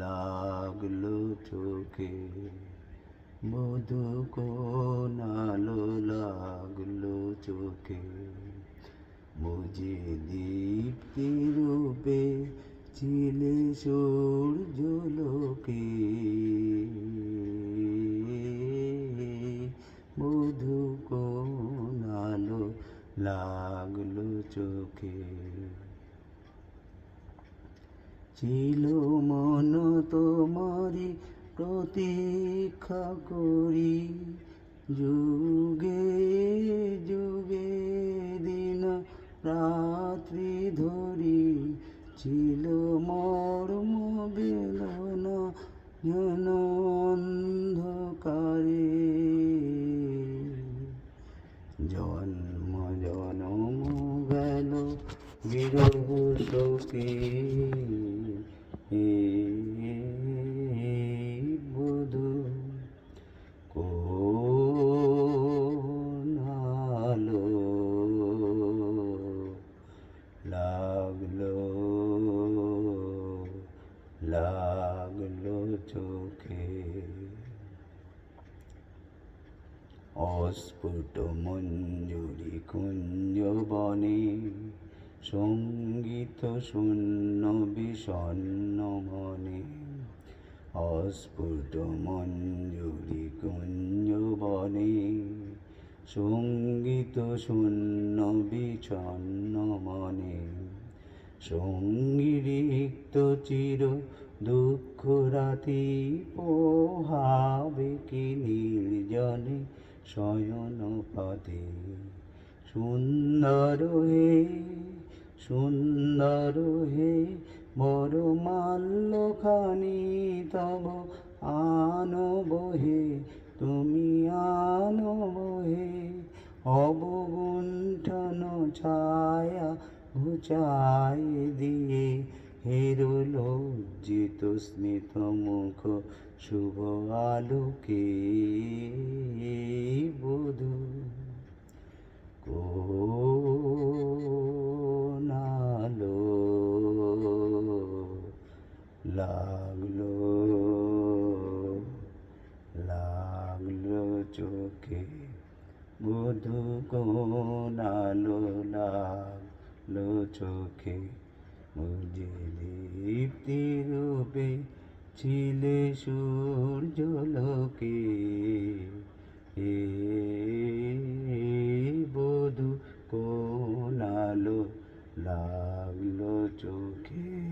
লাগল চোখে মধু কোনালো লাগল চোখে বুঝে দীপ্তি রূপে ছিলে সূর্য মধু কোনালো লাগল চোখে? ছিল মন তোমারি প্রতীক্ষা করি। যুগে যুগে দিন রাত্রি ধরি। ছিল মর্ম বেদনা যেন বিরহ শোকে বধু কোনালো লাগল লাগল চোখে। অস্ফুট মঞ্জুরি কুঞ্জ বনে সংগীত শূন্য বিষণ্ণ মনে, অস্ফুট মঞ্জুরি কুঞ্জ বনে, সংগীত শূন্য বিষণ্ণ মনে সঙ্গী রিক্ত চির দুঃখ রাতি পোহাবে কি নির্জনে শয়ন পদে সুন্দর হে সুন্দর হে বড় মাল্যখানি তব আনব হে, তুমি আনব হে। অবগুণ্ঠন ছায়া ঘুচাই দিয়ে হেরো লজ্জিত স্মিত মুখ, শুভ আলোকে বধূ। বধু কোনালো লাগল চোখে মুঝে দীপ্তি রূপে ছিলে সূর্য লোকে। এ বধু কোনালো লাগল চোখে